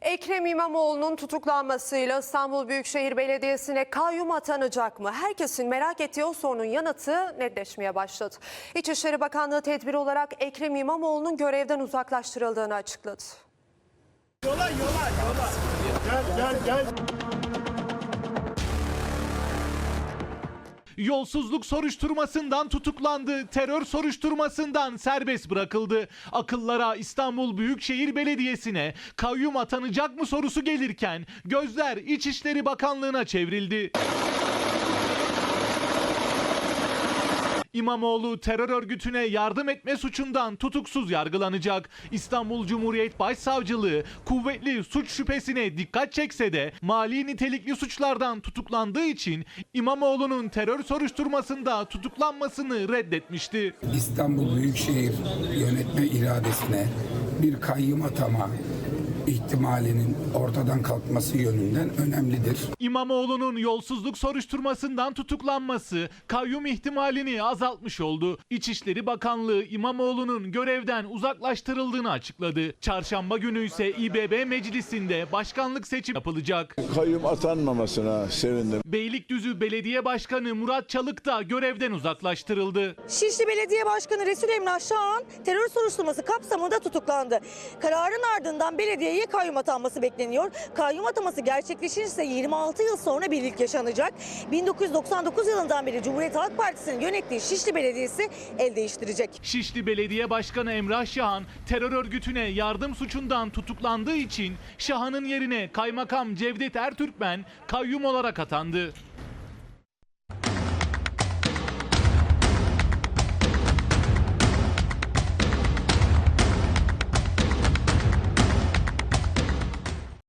Ekrem İmamoğlu'nun tutuklanmasıyla İstanbul Büyükşehir Belediyesi'ne kayyum atanacak mı? Herkesin merak ettiği o sorunun yanıtı netleşmeye başladı. İçişleri Bakanlığı tedbiri olarak Ekrem İmamoğlu'nun görevden uzaklaştırıldığını açıkladı. Yola yola yola. Gel gel gel. Yolsuzluk soruşturmasından tutuklandı, terör soruşturmasından serbest bırakıldı. Akıllara İstanbul Büyükşehir Belediyesi'ne kayyum atanacak mı sorusu gelirken gözler İçişleri Bakanlığı'na çevrildi. İmamoğlu terör örgütüne yardım etme suçundan tutuksuz yargılanacak. İstanbul Cumhuriyet Başsavcılığı kuvvetli suç şüphesine dikkat çekse de mali nitelikli suçlardan tutuklandığı için İmamoğlu'nun terör soruşturmasında tutuklanmasını reddetmişti. İstanbul Büyükşehir yönetme iradesine bir kayyum atama ihtimalinin ortadan kalkması yönünden önemlidir. İmamoğlu'nun yolsuzluk soruşturmasından tutuklanması kayyum ihtimalini azaltmış oldu. İçişleri Bakanlığı İmamoğlu'nun görevden uzaklaştırıldığını açıkladı. Çarşamba günü ise İBB meclisinde başkanlık seçim yapılacak. kayyum atanmamasına sevindim. Beylikdüzü Belediye Başkanı Murat Çalık da görevden uzaklaştırıldı. Şişli Belediye Başkanı Resul Emrah Şahan terör soruşturması kapsamında tutuklandı. Kararın ardından belediyeye kayyum atanması bekleniyor. Kayyum ataması gerçekleşirse 26 yıl sonra bir ilk yaşanacak. 1999 yılından beri Cumhuriyet Halk Partisi'nin yönettiği Şişli Belediyesi el değiştirecek. Şişli Belediye Başkanı Emrah Şahan terör örgütüne yardım suçundan tutuklandığı için Şahan'ın yerine Kaymakam Cevdet Ertürkmen kayyum olarak atandı.